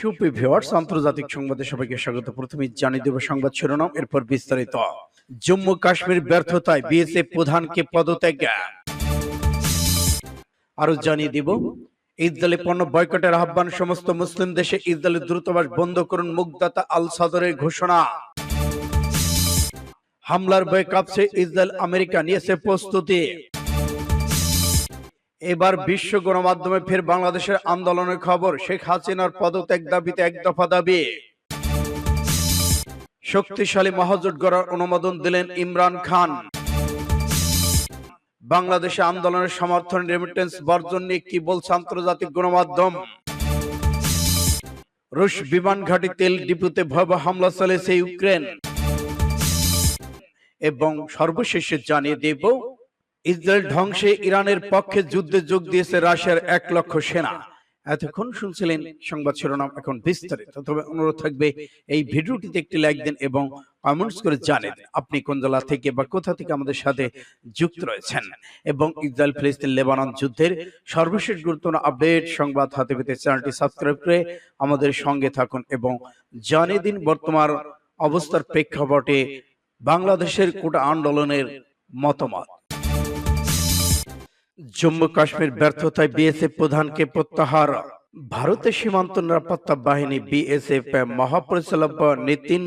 সুপ্রিয় ভিউয়ার্স, আন্তর্জাতিক সংবাদে সবাইকে স্বাগত। প্রথমে জানিয়ে দেব সংবাদ শিরোনাম, এরপর বিস্তারিত। জম্মু কাশ্মীর ব্যর্থতায় বিএসএফ প্রধানকে পদত্যাগ। আরও জানিয়ে দিব ইসরায়েলি পণ্য বয়কটের আহ্বান, সমস্ত মুসলিম দেশে ইসরায়েলের দ্রুতবাস বন্ধ করুন মুগদাতা আল সাদরের ঘোষণা। হামলার ভয়ে কাঁপছে ইসরায়েল আমেরিকা নিয়েছে প্রস্তুতি। এবার বিশ্ব গণমাধ্যমে ফের বাংলাদেশের আন্দোলনের খবর। শেখ হাসিনার পদত্যাগ দাবিতে এক দফা দাবি। শক্তিশালী মহাজোট গড়ার অনুমোদন দিলেন ইমরান খান। বাংলাদেশে আন্দোলনের সমর্থন রেমিটেন্স বর্জন নিয়ে কি বলছে আন্তর্জাতিক গণমাধ্যম? রুশ বিমান ঘাঁটি তেল ডিপুতে ভয়াবহ হামলা চলেছে ইউক্রেন। এবং সর্বশেষে জানিয়ে দেব ইসরায়েল ধ্বংসে ইরানের পক্ষে যুদ্ধে যোগ দিয়েছে রাশিয়ার এক লক্ষ সেনা। এতক্ষণ শুনছিলেন সংবাদ শিরোনাম, এখন বিস্তারিত। তবে অনুরোধ থাকবে, এই ভিডিওটিতে একটি লাইক দিন এবং কমেন্টস করে জানেন আপনি কোন জেলা থেকে বা কোথা থেকে আমাদের সাথে যুক্ত রয়েছেন। এবং ইসরায়েল ফিলিস্তিন লেবানন যুদ্ধের সর্বশেষ গুরুত্বপূর্ণ আপডেট সংবাদ হাতে পেতে চ্যানেলটি সাবস্ক্রাইব করে আমাদের সঙ্গে থাকুন এবং জানিয়ে দিন বর্তমান অবস্থার প্রেক্ষাপটে বাংলাদেশের কোটা আন্দোলনের মতামত। জম্মু কাশ্মীর ব্যর্থতায় বিএসএফ প্রধানকে প্রত্যাহার। ভারতের সীমান্ত নিরাপত্তা বাহিনী বিএসএফ মহাপরিচালক নীতিন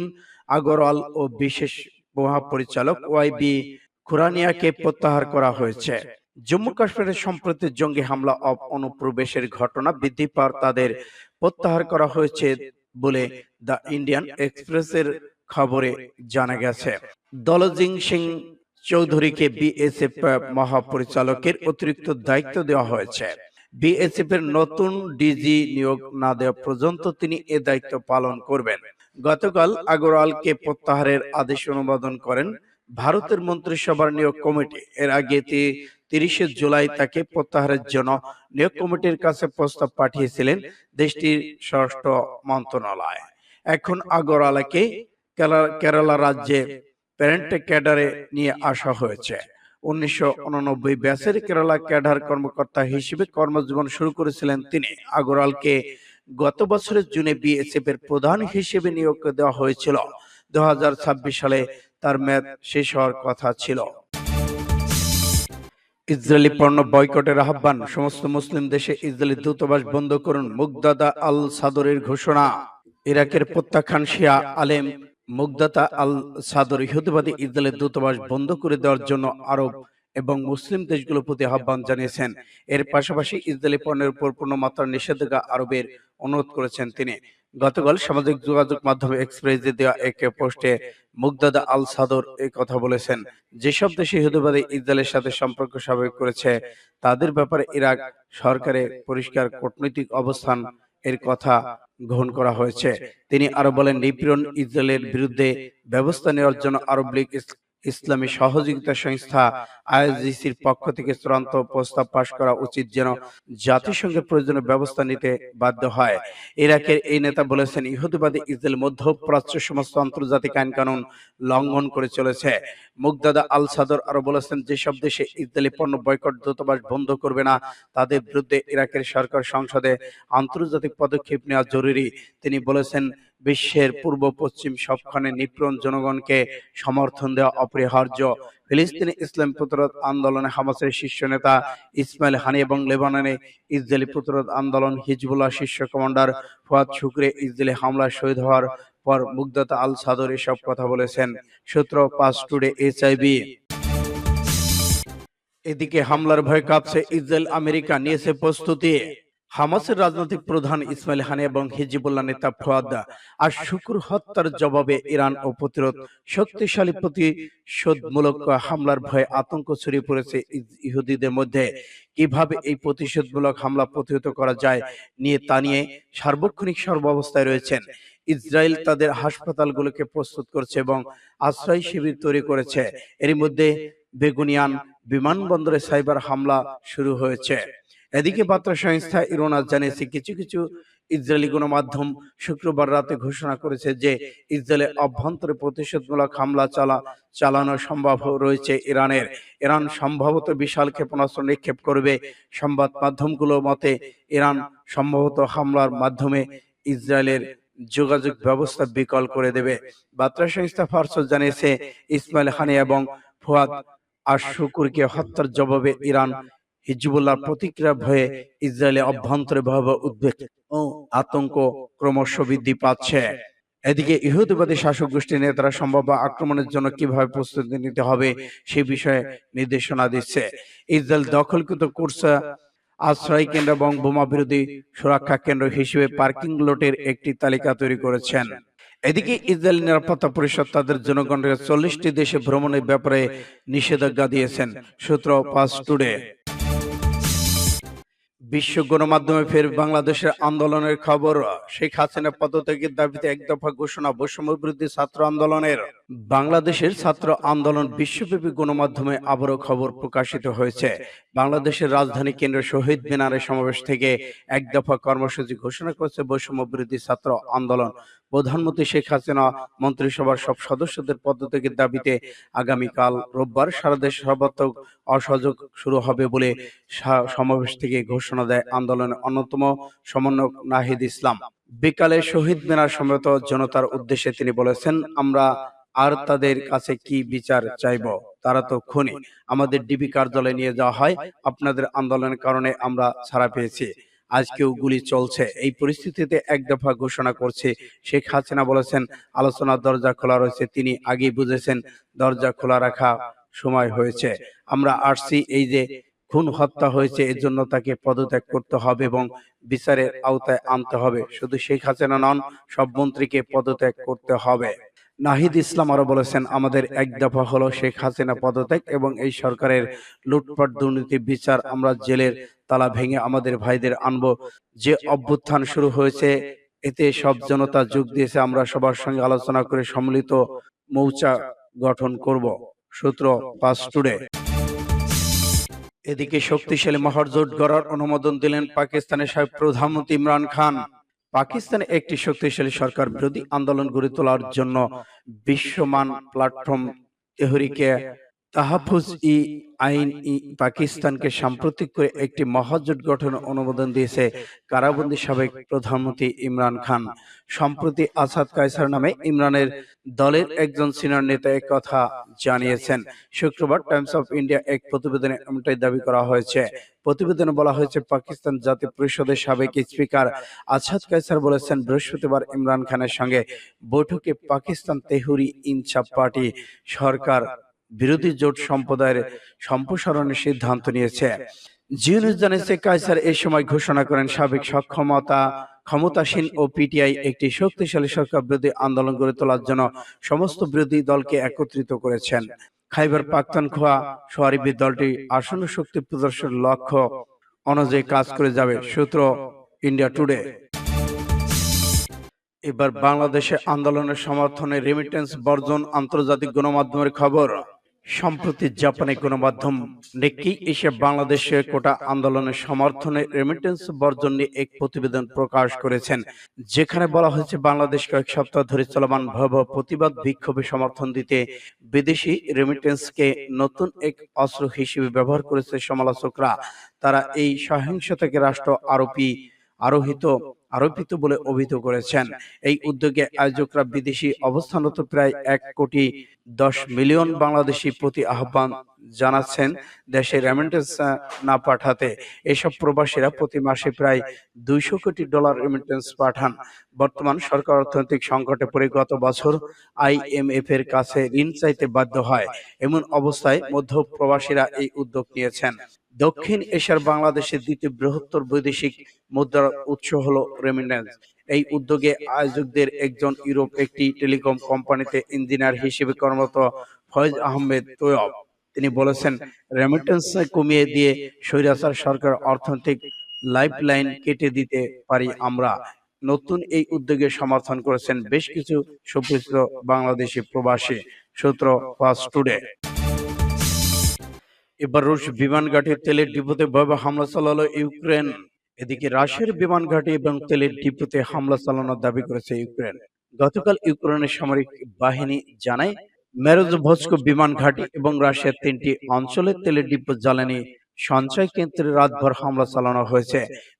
আগরওয়াল ও বিশেষ মহাপরিচালক ওয়াইবি খুরানিয়াকে প্রত্যাহার করা হয়েছে। জম্মু কাশ্মীরে সম্প্রতি জঙ্গি হামলা অব অনুপ্রবেশের ঘটনা বৃদ্ধি পাওয়ার তাদের প্রত্যাহার করা হয়েছে বলে দ্য ইন্ডিয়ান এক্সপ্রেসের খবরে জানা গেছে। দলজিং সিং চৌধুরীকে বিএসএফ মহাপরিচালকের অতিরিক্ত দায়িত্ব দেওয়া হয়েছে। বিএসএফ এর নতুন ডিজি নিয়োগ না দেওয়া পর্যন্ত তিনি এ দায়িত্ব পালন করবেন। গতকাল আগরওয়ালকে প্রত্যাহারের আদেশ অনুমোদন করেন ভারতের মন্ত্রিসভার নিয়োগ কমিটি। এর আগে তিরিশে জুলাই তাকে প্রত্যাহারের জন্য নিয়োগ কমিটির কাছে প্রস্তাব পাঠিয়েছিলেন দেশটির স্বরাষ্ট্র মন্ত্রণালয়। এখন আগরওয়ালাকে কেরালা রাজ্যে প্যারেন্ট ক্যাডারে নিয়ে আসা হয়েছে। উনিশশো উননব্বই ব্যাচের কেরালা ক্যাডার কর্মকর্তা হিসেবে কর্মজীবন শুরু করেছিলেন তিনি। আগরওয়ালকে গত বছরের জুনে বিএসএফ এর প্রধান হিসেবে নিয়োগ দেওয়া হয়েছিল। দু সালে তার মেয়াদ শেষ হওয়ার কথা ছিল। ইসরায়েলি পণ্য বয়কটের আহ্বান, সমস্ত মুসলিম দেশে ইসরায়েলি দূতাবাস বন্ধ করুন, মুগদাদা আল সাদরের ঘোষণা। ইরাকের প্রত্যাখ্যান শিয়া আলেম মুগদাতা আল সাদর ইহুদিবাদী ইসরায়েলের দূতাবাস বন্ধ করে দেওয়ার জন্য আরব এবং মুসলিম দেশগুলোর প্রতি আহ্বান জানিয়েছেন। এর পাশাপাশি ইসরায়েলি পণ্যের উপর পূর্ণমাত্রার নিষেধাজ্ঞা আরবের অনুরোধ করেছেন তিনি। গতকাল সামাজিক যোগাযোগ মাধ্যমে এক্সপ্রেসে দেওয়া এক পোস্টে মুগদাদা আল সাদর এই কথা বলেছেন, যেসব দেশে ইহুদিবাদী ইসরায়েলের সাথে সম্পর্ক স্বাভাবিক করেছে, তাদের ব্যাপারে ইরাক সরকারের পরিষ্কার কূটনৈতিক অবস্থান এর কথা গ্রহণ করা হয়েছে। তিনি আরও বলেন নিপীড়ন ইসরায়েলের বিরুদ্ধে ব্যবস্থা নেওয়ার জন্য আরব লীগ ইসলামী সহযোগিতা সংস্থা আইএসজিসির পক্ষ থেকে চূড়ান্ত প্রস্তাব পাশ করা উচিত যেন জাতিসংঘের প্রয়োজনীয় ব্যবস্থা নিতে বাধ্য হয়। ইরাকের এই নেতা বলেছেন, ইহুদিবাদী ইসরায়েল মধ্যপ্রাচ্য সমস্ত আন্তর্জাতিক আইন কানুন লঙ্ঘন করে চলেছে। মুগদাদা আল সাদর আরও বলেছেন, যেসব দেশে ইসরায়েলি পণ্য বয়কট দূতাবাস বন্ধ করবে না, তাদের বিরুদ্ধে ইরাকের সরকার সংসদে আন্তর্জাতিক পদক্ষেপ নেওয়া জরুরি। তিনি বলেছেন বিশ্বের পূর্ব পশ্চিম সবখানে নিপীড়ন জনগণকে সমর্থন দেওয়া অপরিহার্য। ফিলিস্তিনি ইসলাম প্রতিরোধ আন্দোলনে হামাসের শীর্ষ নেতা ইসমাইল হানি এবং লেবাননে ইসরায়েলি প্রতিরোধ আন্দোলন হিজবুল্লাহ শীর্ষ কমান্ডার ফুয়াদ শুক্রে ইসরায়েলি হামলায় শহীদ হওয়ার পর মুগ্ধতা আল সাদর এসব কথা বলেছেন। সূত্র পাস টুডে এইচআইবি এদিকে হামলার ভয় কাঁপছে ইসরায়েল, আমেরিকা নিয়েছে প্রস্তুতি। হামাসের রাজনৈতিক প্রধান ইসমাইল হানি এবং হিজিবুল্লাহ নেতা ফুয়াদ আর শুকুর হত্যার জবাবে ইরান ও প্রতিরোধ শক্তিশালী প্রতিশোধমূলক হামলার ভয়ে আতঙ্ক ছড়িয়ে পড়েছে ইহুদিদের মধ্যে। কীভাবে এই প্রতিশোধমূলক হামলা প্রতিহত করা যায় নিয়ে তা নিয়ে সার্বক্ষণিক সর্বাবস্থায় রয়েছেন। ইসরায়েল তাদের হাসপাতালগুলোকে প্রস্তুত করছে এবং আশ্রয় শিবির তৈরি করেছে। এর মধ্যে বেগুনিয়ান বিমানবন্দরে সাইবার হামলা শুরু হয়েছে। এদিকে বার্তা সংস্থা ইরোনা জানিয়েছে, কিছু কিছু ইসরায়েলি গণমাধ্যম শুক্রবার রাতে ঘোষণা করেছে যে ইসরায়েলের অভ্যন্তরে প্রতিশোধমূলক হামলা চালা, চালানো সম্ভব রয়েছে ইরানের। ইরান সম্ভবত বিশাল ক্ষেপণাস্ত্র নিক্ষেপ করবে। সংবাদ মাধ্যমগুলোর মতে, ইরান সম্ভবত হামলার মাধ্যমে ইসরায়েলের যোগাযোগ ব্যবস্থা বিকল করে দেবে। বার্তা সংস্থা ফার্স জানিয়েছে, ইসমাইল হানি এবং ফুয়াদ আশুকুরকে হত্যার জবাবে ইরান হিজবুল্লাহর প্রতিক্রিয়া ভয়ে ইসরায়েলে অভ্যন্তরে ভয়াবহ উদ্বেগ ও আতঙ্ক ক্রমশ বৃদ্ধি পাচ্ছে। এদিকে ইহুদিবাদী শাসক গোষ্ঠীর নেতারা সম্ভাব্য আক্রমণের জন্য কীভাবে প্রস্তুতি নিতে হবে সে বিষয়ে নির্দেশনা দিচ্ছে। ইসরায়েল দখলকৃত কুরসা আশ্রয় কেন্দ্র এবং বোমা বিরোধী সুরক্ষা কেন্দ্র হিসেবে পার্কিং লটের একটি তালিকা তৈরি করেছেন। এদিকে ইসরায়েল নিরাপত্তা পরিষদ তাদের জনগণের চল্লিশটি দেশে ভ্রমণের ব্যাপারে নিষেধাজ্ঞা দিয়েছেন, সূত্র পাস টুডে। বিশ্ব গণমাধ্যমে ফের বাংলাদেশের আন্দোলনের খবর। শেখ হাসিনা পদত্যাগের দাবিতে এক দফা ঘোষণা বৈষম্য বিরোধী ছাত্র আন্দোলনের। বাংলাদেশের ছাত্র আন্দোলন বিশ্বব্যাপী গণমাধ্যমে আবারও খবর প্রকাশিত হয়েছে। বাংলাদেশের রাজধানী কেন্দ্র শহীদ মিনারে সমাবেশ থেকে এক দফা কর্মসূচি ঘোষণা করেছে বৈষম্য বিরোধী ছাত্র আন্দোলন। প্রধানমন্ত্রী শেখ হাসিনা মন্ত্রিসভার সব সদস্যদের পদত্যাগের দাবিতে আগামীকাল রোববার সারা দেশ সর্বাত্মক অসহযোগ শুরু হবে বলে সমাবেশ থেকে ঘোষণা দেয় আন্দোলনের অন্যতম সমন্বয়ক নাহিদ ইসলাম। বিকালে শহীদ মিনার সমবেত জনতার উদ্দেশ্যে তিনি বলেছেন, আমরা আর তাদের কাছে কি বিচার চাইব? তারা তো খুনি। আমাদের ডিবি কার্যালয়ে নিয়ে যাওয়া হয়। আপনাদের আন্দোলনের কারণে আমরা ছাড়া পেয়েছি। আজকেও গুলি চলছে। এই পরিস্থিতিতে এক দফা ঘোষণা করছে। শেখ হাসিনা বলেছেন আলোচনার দরজা খোলা রয়েছে। তিনি আগেই বুঝেছেন দরজা খোলা রাখা সময় হয়েছে। আমরা আসছি এই যে খুন হত্যা হয়েছে এর জন্য তাকে পদত্যাগ করতে হবে এবং বিচারের আওতায় আনতে হবে। শুধু শেখ হাসিনা নন সব মন্ত্রীকে পদত্যাগ করতে হবে। নাহিদ ইসলাম আরও বলেছেন আমাদের এক দফা হলো শেখ হাসিনা পদত্যাগ এবং এই সরকারের লুটপাট দুর্নীতি বিচার আমরা জেলের তালা ভেঙে আমাদের ভাইদের আনব। যে অভ্যুত্থান শুরু হয়েছে, এতে সব জনতা যোগ দিয়েছে, আমরা সবার সঙ্গে আলোচনা করে সম্মিলিত মৌচা গঠন করব। সূত্র পাস টুডে। এদিকে শক্তিশালী মহাজোট গড়ার অনুমোদন দিলেন পাকিস্তানের সাবেক প্রধানমন্ত্রী ইমরান খান। পাকিস্তানে একটি শক্তিশালী সরকার বিরোধী আন্দোলন গড়ে তোলার জন্য বিশ্বমান প্ল্যাটফর্ম তেহরিকে তাহাফুজ ই আইন ই পাকিস্তানকে সাম্প্রতিক করে একটি মহাজোট গঠন অনুমোদন দিয়েছে কারাবন্দী সাবেক প্রধানমন্ত্রী ইমরান খান। সম্প্রতি আসাদ কায়সার নামে ইমরানের দলের একজন সিনিয়র নেতা কথা জানিয়েছেন। শুক্রবার টাইমস অফ ইন্ডিয়া এক প্রতিবেদনে এমনটাই দাবি করা হয়েছে। প্রতিবেদনে বলা হয়েছে পাকিস্তান জাতীয় পরিষদের সাবেক স্পিকার আসাদ কায়সার বলেছেন বৃহস্পতিবার ইমরান খানের সঙ্গে বৈঠকে পাকিস্তান তেহুরি ইনসাফ পার্টি সরকার বিরোধী জোট সম্প্রদায়ের সম্প্রসারণের সিদ্ধান্ত নিয়েছে। জিউনুস জানিয়েছে কায়সার এই সময় ঘোষণা করেন সাবেক সক্ষমতা ক্ষমতাসীন ও পিটিআই একটি শক্তিশালী সরকার বিরোধী আন্দোলন গড়ে তোলার জন্য সমস্ত বিরোধী দলকে একত্রিত করেছেন। খাইবার পাখতানখোয়া সোয়ারিবি দলটি আসন্ন শক্তি প্রদর্শনের লক্ষ্য অনুযায়ী কাজ করে যাবে সূত্র ইন্ডিয়া টুডে। এবার বাংলাদেশে আন্দোলনের সমর্থনে রেমিটেন্স বর্জন আন্তর্জাতিক গণমাধ্যমের খবর। সম্প্রতি জাপানি গণমাধ্যম নেকি এসে বাংলাদেশে কোটা আন্দোলনের সমর্থনে রেমিটেন্স বর্জন নিয়ে এক প্রতিবেদন প্রকাশ করেছেন, যেখানে বলা হয়েছে বাংলাদেশ কয়েক সপ্তাহ ধরে চলমান ভয়াবহ প্রতিবাদ বিক্ষোভে সমর্থন দিতে বিদেশি রেমিটেন্সকে নতুন এক অস্ত্র হিসেবে ব্যবহার করেছে সমালোচকরা। তারা এই সহিংসতাকে রাষ্ট্র আরোপী আরোহিত, আরোপিত বলে অভিহিত করেছেন। এই উদ্যোগে আয়োজকরা বিদেশি অবস্থানরত প্রায় এক কোটি দশ মিলিয়ন বাংলাদেশি প্রতি আহ্বান জানাচ্ছেন দেশে রেমিটেন্স না পাঠাতে। এসব প্রবাসীরা প্রতি মাসে প্রায় দুইশো কোটি ডলার রেমিটেন্স পাঠান। বর্তমান সরকার অর্থনৈতিক সংকটে পড়ে গত বছর আইএমএফ এর কাছে ঋণ চাইতে বাধ্য হয়। এমন অবস্থায় মধ্য প্রবাসীরা এই উদ্যোগ নিয়েছেন। দক্ষিণ এশিয়ার বাংলাদেশের দ্বিতীয় বৃহত্তর বৈদেশিক মুদ্রার উৎস হল রেমিটেন্স এই উদ্যোগে আয়োজকদের একজন ইউরোপ, একটি টেলিকম কোম্পানিতে ইঞ্জিনিয়ার হিসেবে কর্মরত ফয়েজ আহমেদ তৈয়ব। তিনি বলেছেন রেমিটেন্স কমিয়ে দিয়ে স্বৈরাচার সরকার অর্থনৈতিক লাইফ লাইন কেটে দিতে পারি আমরা। নতুন এই উদ্যোগে সমর্থন করেছেন বেশ কিছু সুপরিচিত বাংলাদেশি প্রবাসী। সূত্র ফাস্ট টুডে। এবার রুশ বিমান ঘাঁটি তেলের ডিপোতে ভয়াবহ হামলা চালালো ইউক্রেন। এদিকে রাশিয়ার বিমান ঘাঁটি এবং তেলের ডিপোতে হামলা চালানোর দাবি করেছে ইউক্রেন। গতকাল ইউক্রেনের সামরিক বাহিনী জানায়, মেরোজভস্ক বিমান ঘাঁটি এবং রাশিয়ার তিনটি অঞ্চলে তেলের ডিপো জ্বালানি সঞ্চয় কেন্দ্রে রাতভর হামলা চালানো হয়েছে,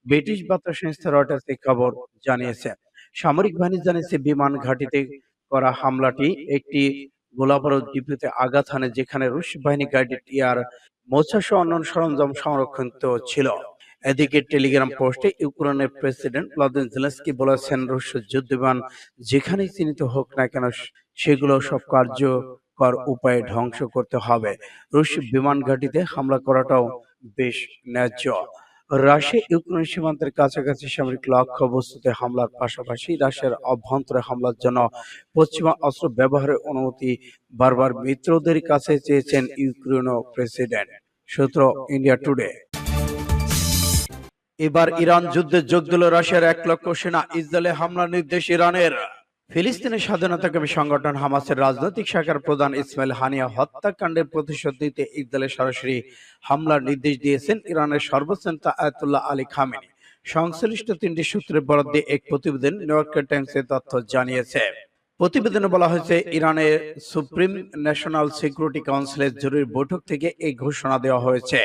ব্রিটিশ বার্তা সংস্থা রয়টার্স এই খবর জানিয়েছে। সামরিক বাহিনী জানিয়েছে, বিমান ঘাঁটিতে করা হামলাটি একটি গোলাবারুদ ডিপিতে আঘাত হানে যেখানে রুশ বাহিনী গাইডেড ইয়ার মোর্চা সহ অন্যান্য সরঞ্জাম সংরক্ষিত ছিল। এদিকে টেলিগ্রাম পোস্টে ইউক্রেনের প্রেসিডেন্ট ভ্লাদিমির জেলেনস্কি বলেছেন, রুশ যুদ্ধবিমান যেখানেই চিহ্নিত হোক না কেন, সেগুলো সব কার্যকর উপায়ে ধ্বংস করতে হবে। রুশ বিমান ঘাঁটিতে হামলা করাটাও বেশ ন্যায্য। রাশিয়া ইউক্রেন সীমান্তের কাছাকাছি সামরিক লক্ষ্য বস্তুতে হামলার পাশাপাশি রাশিয়ার অভ্যন্তরে হামলার জন্য পশ্চিমা অস্ত্র ব্যবহারের অনুমতি বারবার মিত্রদের কাছে চেয়েছেন ইউক্রেনীয় প্রেসিডেন্ট। সূত্র ইন্ডিয়া টুডে। এবার ইরান যুদ্ধে যোগ দিল রাশিয়ার এক লক্ষ সেনা। ইসরায়েলে হামলার নির্দেশ ইরানের। ফিলিস্তিনের স্বাধীনতাকামী সংগঠন হামাসের রাজনৈতিক শাখার প্রধান ইসমাইল হানিয়া হত্যাকাণ্ডের প্রতিশোধ নিতে ইসরায়েলে সরাসরি হামলার নির্দেশ দিয়েছেন ইরানের সর্বোচ্চ নেতা আয়াতুল্লাহ আলী খামেনি। সংশ্লিষ্ট তিনটি সূত্রের বরাদ দিয়ে এক প্রতিবেদন নিউ ইয়র্কের টাইমস এ তথ্য জানিয়েছে। প্রতিবেদনে বলা হয়েছে, ইরানের সুপ্রিম ন্যাশনাল সিকিউরিটি কাউন্সিলের জরুরি বৈঠক থেকে এই ঘোষণা দেওয়া হয়েছে।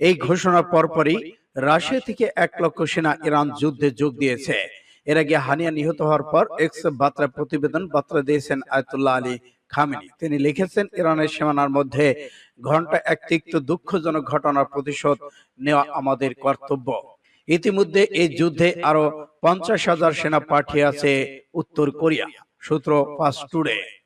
এই ঘোষণার পরপরই রাশিয়া থেকে এক লক্ষ সেনা ইরান যুদ্ধে যোগ দিয়েছে। এর আগে হানিয়া নিহত হওয়ার পর এক্স বার্তা প্রতিবেদন বার্তা দিয়েছেন আয়তুল্লাহ আলী খামেনি। তিনি লিখেছেন, ইরানের সীমানার মধ্যে ঘণ্টা এক তিক্ত দুঃখজনক ঘটনার প্রতিশোধ নেওয়া আমাদের কর্তব্য। ইতিমধ্যে এই যুদ্ধে আরও পঞ্চাশ হাজার সেনা পাঠিয়ে আছে উত্তর কোরিয়া। সূত্র ফাস্ট টুডে।